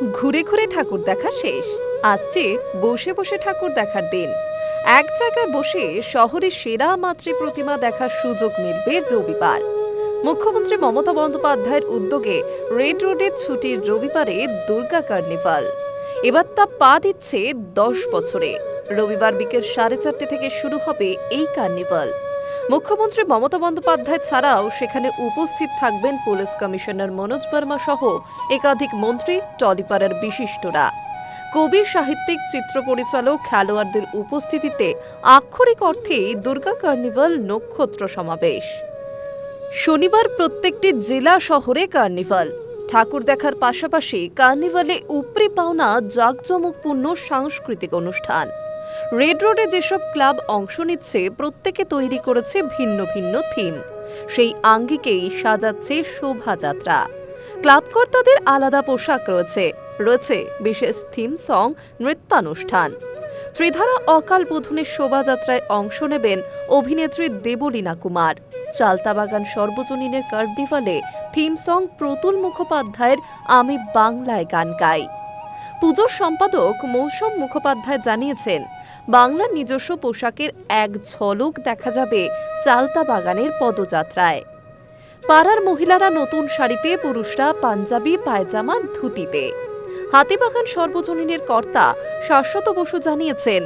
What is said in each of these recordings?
ঘুরে ঘুরে ঠাকুর দেখা শেষ। আসছে বসে বসে ঠাকুর দেখার দিন। এক জায়গায় বসে শহরের সেরা মাতৃ প্রতিমা দেখার সুযোগ মিলবে রবিবার। মুখ্যমন্ত্রী মমতা বন্দ্যোপাধ্যায়ের উদ্যোগে রেড রোডের ছুটির রবিবারে দুর্গা কার্নিভাল। এবার তা পা দিচ্ছে দশ বছরে। রবিবার বিকেল সাড়ে চারটে থেকে শুরু হবে এই কার্নিভাল। মুখ্যমন্ত্রী মমতা বন্দ্যোপাধ্যায় ছাড়াও সেখানে উপস্থিত থাকবেন পুলিশ কমিশনার মনোজ বর্মা সহ একাধিক মন্ত্রী, টলিপাড়ার বিশিষ্টরা। কবি, সাহিত্যিক, চিত্র পরিচালক, খেলোয়াড়দের উপস্থিতিতে আক্ষরিক অর্থেই দুর্গা কার্নিভাল নক্ষত্র সমাবেশ। শনিবার প্রত্যেকটি জেলা শহরে কার্নিভাল। ঠাকুর দেখার পাশাপাশি কার্নিভালে উপরি পাওনা জাঁকজমকপূর্ণ সাংস্কৃতিক অনুষ্ঠান। রেড রোডে যেসব ক্লাব অংশ নিচ্ছে, প্রত্যেকে তৈরি করেছে ভিন্ন ভিন্ন থিম। সেই আঙ্গিকেই সাজাচ্ছে শোভাযাত্রা। ক্লাবকর্তাদের আলাদা পোশাক রয়েছে। রয়েছে বিশেষ থিম সং, নৃত্যানুষ্ঠান। ত্রিধারা অকাল বোধনের শোভাযাত্রায় অংশ নেবেন অভিনেত্রী দেবলীনা কুমার। চালতাবাগান সর্বজনীনের কার্নিভালে থিম সং প্রতুল মুখোপাধ্যায়ের আমি বাংলায় গান গাই। পুজোর সম্পাদক মৌসুম মুখোপাধ্যায় জানিয়েছেন, বাংলার নিজস্ব পোশাকের এক ঝলক দেখা যাবে চালতা বাগানের পদযাত্রায়। পাড়ার মহিলারা নতুন শাড়িতে পুরুষরা পাঞ্জাবি, পায়জামা, ধুতিতে। হাতিবাগান সর্বজনীনের কর্তা শাশ্বত বসু জানিয়েছেন,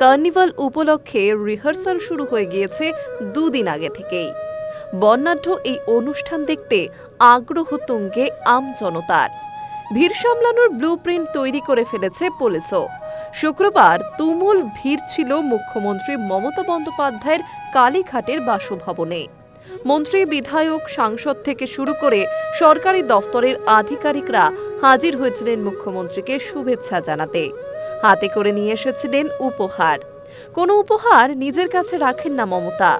কার্নিভাল উপলক্ষে রিহার্সাল শুরু হয়ে গিয়েছে দুদিন আগে থেকেই। বর্ণাঢ্য এই অনুষ্ঠান দেখতে আগ্রহ তুঙ্গে আমজনতার ভিড় সামলানোর ব্লু তৈরি করে ফেলেছে পুলিশও। শুক্রবার তুমুল ভিড় ছিল মুখ্যমন্ত্রী মমতা বন্দ্যোপাধ্যায়ের কালীঘাটের বাসভবনে। মন্ত্রী, বিধায়ক, সাংসদ থেকে শুরু করে সরকারি দফতরের আধিকারিকরা হাজির হয়েছিলেন মুখ্যমন্ত্রীকে শুভেচ্ছা জানাতে। হাতে করে নিয়ে এসেছিলেন উপহার। কোনো উপহার নিজের কাছে রাখেন না মমতা।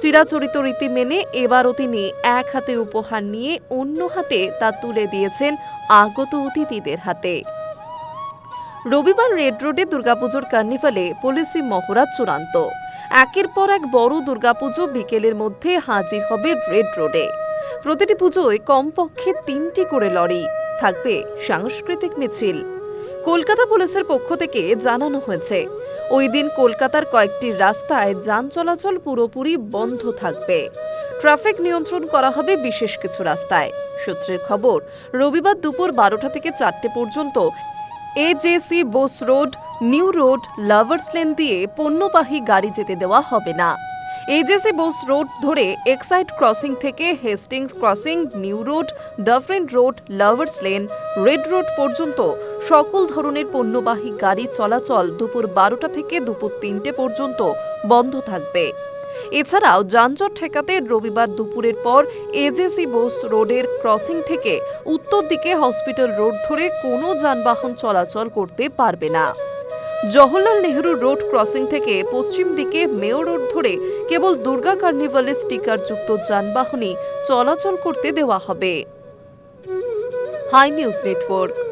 চিরাচরিত রীতি মেনে এবারও তিনি এক হাতে উপহার নিয়ে অন্য হাতে তা তুলে দিয়েছেন আগত অতিথিদের হাতে। রবিবার রেড রোডে দুর্গাপুজোর কার্নিভালে পুলিশি মহড়া চূড়ান্ত। একের পর এক বড় দুর্গাপুজো বিকেলের মধ্যে হাজির হবে রেড রোডে। প্রতিটি পুজোয় কমপক্ষে তিনটি করে লরি। থাকবে সাংস্কৃতিক মিছিল। কলকাতা পুলিশের পক্ষ থেকে জানানো হয়েছে, ওই দিন কলকাতার কয়েকটি রাস্তায় যান চলাচল পুরোপুরি বন্ধ থাকবে। ট্রাফিক নিয়ন্ত্রণ করা হবে বিশেষ কিছু রাস্তায়। সূত্রের খবর, রবিবার দুপুর বারোটা থেকে চারটে পর্যন্ত AJC Bose Road, New Road, Lovers Lane দিয়ে পণ্যবাহী গাড়ি যেতে দেওয়া হবে না। এজেসি বোস রোড ধরে এক্সাইড ক্রসিং থেকে Hastings crossing, new road Dufferin road, lovers lane, red road পর্যন্ত সকল ধরনের পণ্যবাহী গাড়ি চলাচল দুপুর বারোটা থেকে দুপুর তিনটে পর্যন্ত বন্ধ থাকবে। এছাড়াও যানজট ঠেকাতে রবিবার দুপুরের পর এজেসি বোস রোডের ক্রসিং থেকে উত্তর দিকে হসপিটাল রোড ধরে কোনো যানবাহন চলাচল করতে পারবে না। জওহরলাল নেহরু রোড ক্রসিং থেকে পশ্চিম দিকে মেয়র রোড ধরে কেবল দুর্গা কার্নিভালের স্টিকারযুক্ত যানবাহনই চলাচল করতে দেওয়া হবে। Hi news network.